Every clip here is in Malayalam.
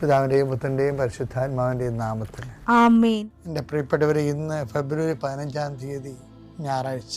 പിതാവിന്റെയും പുത്രന്റെയും പരിശുദ്ധാത്മാവിന്റെയും നാമത്തിൽ എന്റെ പ്രിയപ്പെട്ടവരെ ഇന്ന് ഫെബ്രുവരി പതിനഞ്ചാം തീയതി ഞായറാഴ്ച.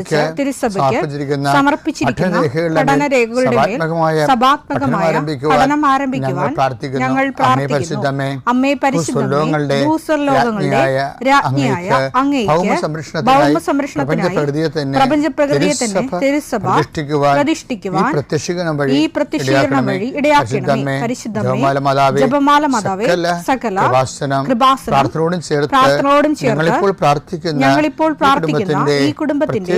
കുറിച്ച് തിരുസഭയ്ക്ക് സമർപ്പിച്ചിരിക്കുന്ന പഠന രേഖകളുടെ മേൽ സഭാത്മകമായ പഠനം ആരംഭിക്കുവാൻ ഞങ്ങൾ പ്രാർത്ഥിക്കുന്നു. അമ്മേ പരിശുദ്ധമേ, ഭൂസ്വർലോകങ്ങളുടെ രാജ്ഞിയായ അങ്ങേക്ക് തന്നെ പ്രപഞ്ചപ്രകൃതിയെ തിരുസഭ തിരുസഭ പ്രതിഷ്ഠിക്കുവാൻ പ്രതിഷ്ഠിക്കുവാൻ ഈ പ്രത്യക്ഷീകരണം വഴി ഈ പ്രത്യക്ഷീകരണം വഴി ഇടയാക്കണമേ. പരിശുദ്ധമേ ജപമാല മാതാവേ സകല സകല കൃപാസനം കൃപാസനം പ്രാർത്ഥനയോടും ചേർത്ത് പ്രാർത്ഥനയോടും ചേർത്ത് ഞങ്ങളിപ്പോൾ പ്രാർത്ഥിക്കുന്ന ഈ കുടുംബത്തിന്റെ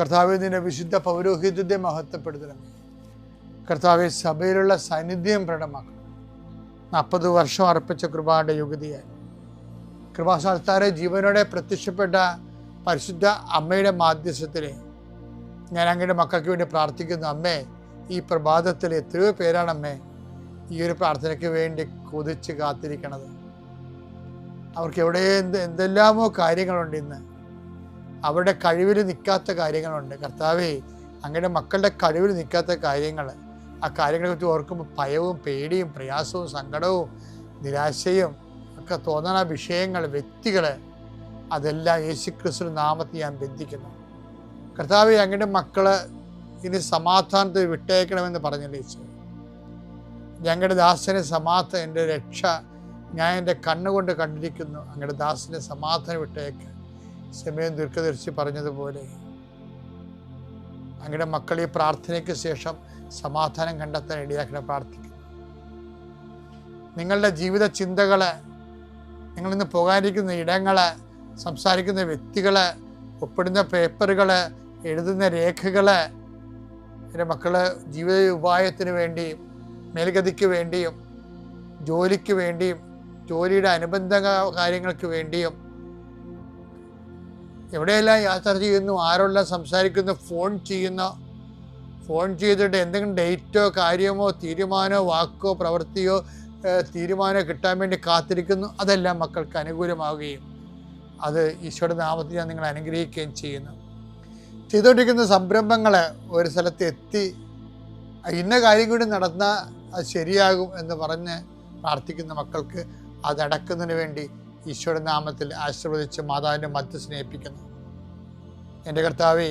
കർത്താവെ നിന്റെ വിശുദ്ധ പൗരോഹിത്യത്തെ മഹത്വപ്പെടുത്തണം. കർത്താവെ സഭയിലുള്ള സാന്നിധ്യം പ്രകടമാക്കണം. നാൽപ്പത് വർഷം അർപ്പിച്ച കൃപാന്റെ യുഗതിയായി കൃപാസ്ഥാനത്താരെ ജീവനോടെ പ്രത്യക്ഷപ്പെട്ട പരിശുദ്ധ അമ്മയുടെ മാധ്യസ്ഥത്തിലെ ഞാൻ അങ്ങയുടെ മക്കൾക്ക് വേണ്ടി പ്രാർത്ഥിക്കുന്നു. അമ്മേ ഈ പ്രഭാതത്തിൽ എത്രയോ പേരാണ് അമ്മേ ഈ ഒരു പ്രാർത്ഥനയ്ക്ക് വേണ്ടി കൊതിച്ച് കാത്തിരിക്കണത്. അവർക്ക് എവിടെ എന്ത് എന്തെല്ലാമോ കാര്യങ്ങളുണ്ട് ഇന്ന്. അവരുടെ കഴിവിൽ നിൽക്കാത്ത കാര്യങ്ങളുണ്ട്. കർത്താവേ അങ്ങയുടെ മക്കളുടെ കഴിവിൽ നിൽക്കാത്ത കാര്യങ്ങൾ. ആ കാര്യങ്ങളെ കുറിച്ച് ഓർക്കുമ്പോൾ ഭയവും പേടിയും പ്രയാസവും സങ്കടവും നിരാശയും ഒക്കെ തോന്നണ വിഷയങ്ങൾ വ്യക്തികൾ അതെല്ലാം യേശുക്രിസ്തു നാമത്തിൽ ഞാൻ ബന്ധിക്കുന്നു. കർത്താവെ അങ്ങയുടെ മക്കളെ ഇനി സമാധാനത്തിൽ വിട്ടേക്കണമെന്ന് പറഞ്ഞില്ലേ ഞങ്ങളുടെ ദാസനെ സമാധാന എന്റെ രക്ഷ ഞാൻ എന്റെ കണ്ണുകൊണ്ട് കണ്ടിരിക്കുന്നു. അങ്ങയുടെ ദാസിനെ സമാധാനം വിട്ടേക്ക് സമയം ദീർഘദർശി പറഞ്ഞതുപോലെ അങ്ങയുടെ മക്കൾ ഈ പ്രാർത്ഥനയ്ക്ക് ശേഷം സമാധാനം കണ്ടെത്താൻ ഇടയാക്കിനെ പ്രാർത്ഥിക്കുന്നു. നിങ്ങളുടെ ജീവിത ചിന്തകൾ നിങ്ങൾ ഇന്ന് പോകാനിരിക്കുന്ന ഇടങ്ങൾ സംസാരിക്കുന്ന വ്യക്തികൾ ഒപ്പിടുന്ന പേപ്പറുകൾ എഴുതുന്ന രേഖകൾ എന്റെ മക്കൾ ജീവിത ഉപായത്തിന് വേണ്ടിയും മേൽഗതിക്ക് വേണ്ടിയും ജോലിക്ക് വേണ്ടിയും ജോലിയുടെ അനുബന്ധ കാര്യങ്ങൾക്ക് വേണ്ടിയും എവിടെയെല്ലാം യാത്ര ചെയ്യുന്നു ആരോടെല്ലാം സംസാരിക്കുന്നു ഫോൺ ചെയ്യുന്ന ഫോൺ ചെയ്തിട്ട് എന്തെങ്കിലും ഡേറ്റോ കാര്യമോ തീരുമാനമോ വാക്കോ പ്രവൃത്തിയോ തീരുമാനമോ കിട്ടാൻ വേണ്ടി കാത്തിരിക്കുന്നു അതെല്ലാം മക്കൾക്ക് അനുകൂലമാവുകയും അത് ഈശോയുടെ നാമത്തിൽ ഞാൻ നിങ്ങളെ അനുഗ്രഹിക്കുകയും ചെയ്യുന്നു. ചെയ്തുകൊണ്ടിരിക്കുന്ന സംരംഭങ്ങൾ ഒരു സ്ഥലത്ത് എത്തി ഇന്ന കാര്യം കൂടി നടന്നാൽ അത് ശരിയാകും എന്ന് പറഞ്ഞ് പ്രാർത്ഥിക്കുന്ന മക്കൾക്ക് അത് വേണ്ടി ഈശോയുടെ നാമത്തിൽ ആശീർവദിച്ച് മാതാവിന്റെ മധ്യ സ്നേഹിപ്പിക്കുന്നു. എന്റെ കർത്താവേ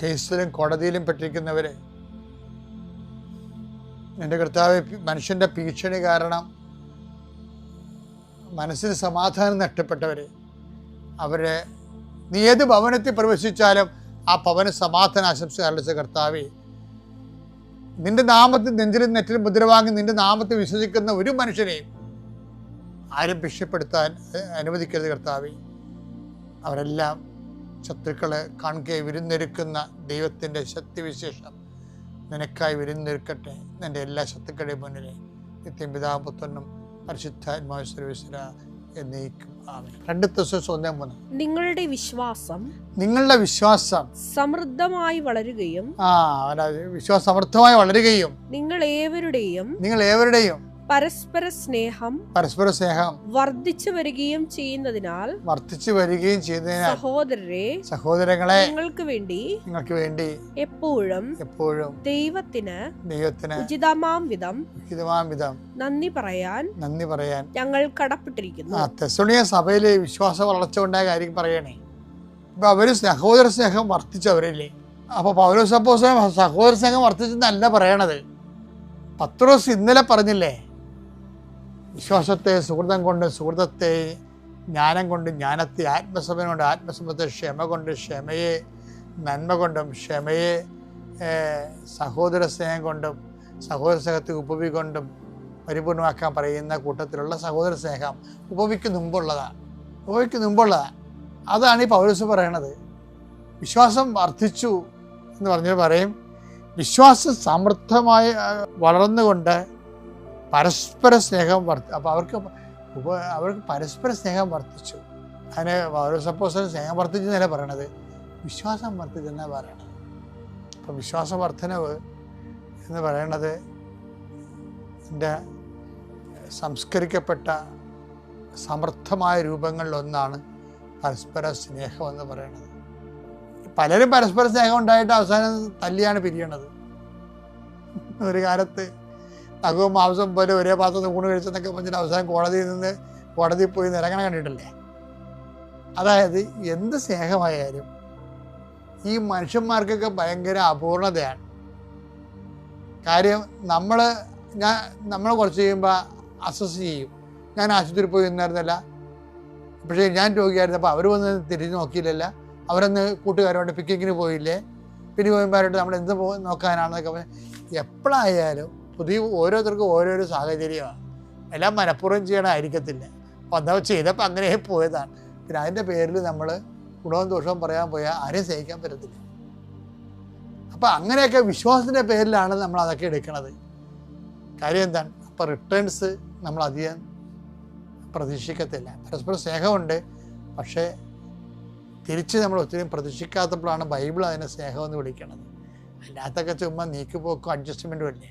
കേസിലും കോടതിയിലും പെട്ടിരിക്കുന്നവർ എന്റെ കർത്താവ് മനുഷ്യന്റെ ഭീഷണി കാരണം മനസ്സിന് സമാധാനം നഷ്ടപ്പെട്ടവർ അവരെ നീ ഏത് ഭവനത്തിൽ പ്രവേശിച്ചാലും ആ ഭവന സമാധാന ആശംസ അരളിച്ച കർത്താവേ നിന്റെ നാമത്തിൽ നെഞ്ചിലും നെറ്റിലും മുദ്ര വാങ്ങി നിന്റെ നാമത്തിൽ വിശ്വസിക്കുന്ന ഒരു മനുഷ്യനെയും ആരും ഭിക്ഷപ്പെടുത്താൻ അനുവദിക്കരുത് കർത്താവേ. അവരെല്ലാം ശത്രുക്കളെ കാണുകയെ വിരുന്നൊരുക്കുന്ന ദൈവത്തിന്റെ ശക്തിവിശേഷം നിനക്കായി വിരുന്നൊരുക്കട്ടെ. നിന്റെ എല്ലാ ശത്രുക്കളുടെയും മുന്നിലെ നിത്യം പിതാപുത്രനും പരിശുദ്ധ പരിശുദ്ധാത്മാവ് സർവീശ്വര നിങ്ങളുടെ വിശ്വാസം നിങ്ങളുടെ വിശ്വാസം സമൃദ്ധമായി വളരുകയും ആ വിശ്വാസം സമൃദ്ധമായി വളരുകയും നിങ്ങൾ ഏവരുടെയും നിങ്ങൾ ഏവരുടെയും പരസ്പര സ്നേഹം പരസ്പര സ്നേഹം വർദ്ധിച്ചു വരികയും ചെയ്യുന്നതിനാൽ വർദ്ധിച്ചു വരികയും ചെയ്യുന്നതിനാൽ സഹോദരരെ സഹോദരങ്ങളെ നിങ്ങൾക്ക് വേണ്ടി നിങ്ങൾക്ക് വേണ്ടി എപ്പോഴും എപ്പോഴും ദൈവത്തിന് ദൈവത്തിന് ഉചിതമാം വിധം ഉചിതമാം വിധം നന്ദി പറയാൻ നന്ദി പറയാൻ ഞങ്ങൾ കടപ്പെട്ടിരിക്കുന്നു. ആ തെസോണിയ സഭയിലെ വിശ്വാസ വളർച്ച ഉണ്ടായ കാര്യം പറയണേ. ഇപ്പൊ അവർ സഹോദര സ്നേഹം വർദ്ധിച്ചവരല്ലേ അപ്പൊ പൗരസപ്പോസ് സഹോദര സ്നേഹം വർദ്ധിച്ചെന്നല്ല പറയണത്. പത്രോസ് ഇന്നലെ പറഞ്ഞില്ലേ? വിശ്വാസത്തെ സുഹൃതം കൊണ്ട് സുഹൃതത്തെ ജ്ഞാനം കൊണ്ട് ജ്ഞാനത്തെ ആത്മസമയം കൊണ്ട് ആത്മസമത്തെ ക്ഷമ കൊണ്ട് ക്ഷമയെ നന്മ കൊണ്ടും ക്ഷമയെ സഹോദര സ്നേഹം കൊണ്ടും സഹോദര സ്നേഹത്തെ ഉപവി കൊണ്ടും പരിപൂർണമാക്കാൻ പറയുന്ന കൂട്ടത്തിലുള്ള സഹോദര സ്നേഹം ഉപവിക്ക് മുമ്പുള്ളതാണ് ഉപവിക്ക് മുമ്പുള്ളതാണ് അതാണ് ഈ പൗരസ് പറയണത്. വിശ്വാസം വർദ്ധിച്ചു എന്ന് പറഞ്ഞു പറയും. വിശ്വാസം സമൃദ്ധമായി വളർന്നുകൊണ്ട് പരസ്പര സ്നേഹം വർദ്ധ അപ്പോൾ അവർക്ക് അവർക്ക് പരസ്പര സ്നേഹം വർദ്ധിച്ചു അതിന് സപ്പോസ് സ്നേഹം വർദ്ധിച്ചു എന്നല്ല പറയണത്? വിശ്വാസം വർദ്ധിച്ചെന്നാണ് പറയണത്. അപ്പം വിശ്വാസ എന്ന് പറയണത് എന്റെ സംസ്കരിക്കപ്പെട്ട സമർത്ഥമായ രൂപങ്ങളിലൊന്നാണ് പരസ്പര സ്നേഹം എന്ന് പറയുന്നത് പലരും പരസ്പര സ്നേഹം ഉണ്ടായിട്ട് അവസാനം തല്ലിയാണ് പിരിയണത്. ഒരു കാലത്ത് നഖവും മാംസം പോലെ ഒരേ പാത്രത്തിൽ ഊണ് കഴിച്ചെന്നൊക്കെ പറഞ്ഞിട്ട് അവസാനം കോടതിയിൽ നിന്ന് കോടതിയിൽ പോയി നിരങ്ങണ കണ്ടിട്ടില്ലേ? അതായത് എന്ത് സ്നേഹമായാലും ഈ മനുഷ്യന്മാർക്കൊക്കെ ഭയങ്കര അപൂർണതയാണ്. കാര്യം നമ്മൾ ഞാൻ നമ്മൾ കുറച്ച് കഴിയുമ്പോൾ അസസ് ചെയ്യും. ഞാൻ ആശുപത്രിയിൽ പോയി നിന്നായിരുന്നല്ല. പക്ഷേ ഞാൻ രോഗിയായിരുന്നപ്പോൾ അവർ വന്ന് തിരിഞ്ഞ് നോക്കിയില്ലല്ല. അവരന്ന് കൂട്ടുകാരോട് പിക്കിങ്ങിന് പോയില്ലേ? പിന്നെ പോയമാരോട്ട് നമ്മൾ എന്ത് നോക്കാനാണെന്നൊക്കെ എപ്പോഴായാലും പുതിയ ഓരോരുത്തർക്കും ഓരോരോ സാഹചര്യമാണ്. എല്ലാം മനഃപൂർവം ചെയ്യണമായിരിക്കത്തില്ല അപ്പോൾ എന്താ ചെയ്തപ്പോൾ അങ്ങനെ പോയതാണ്. പിന്നെ അതിന്റെ പേരിൽ നമ്മൾ ഗുണവും ദോഷവും പറയാൻ പോയാൽ ആരെയും സഹിക്കാൻ പറ്റത്തില്ല. അപ്പം അങ്ങനെയൊക്കെ വിശ്വാസത്തിന്റെ പേരിലാണ് നമ്മൾ അതൊക്കെ എടുക്കുന്നത് കാര്യം എന്താണ്? അപ്പോൾ റിട്ടേൺസ് നമ്മൾ അധികം പ്രതീക്ഷിക്കത്തില്ല. പരസ്പരം സ്നേഹമുണ്ട്. പക്ഷേ തിരിച്ച് നമ്മൾ ഒത്തിരി പ്രതീക്ഷിക്കാത്തപ്പോഴാണ് ബൈബിൾ അതിനെ സ്നേഹമെന്ന് വിളിക്കണത്. അല്ലാത്തൊക്കെ ചുമ്മാ നീക്കുപോക്കും അഡ്ജസ്റ്റ്മെന്റും അല്ലേ?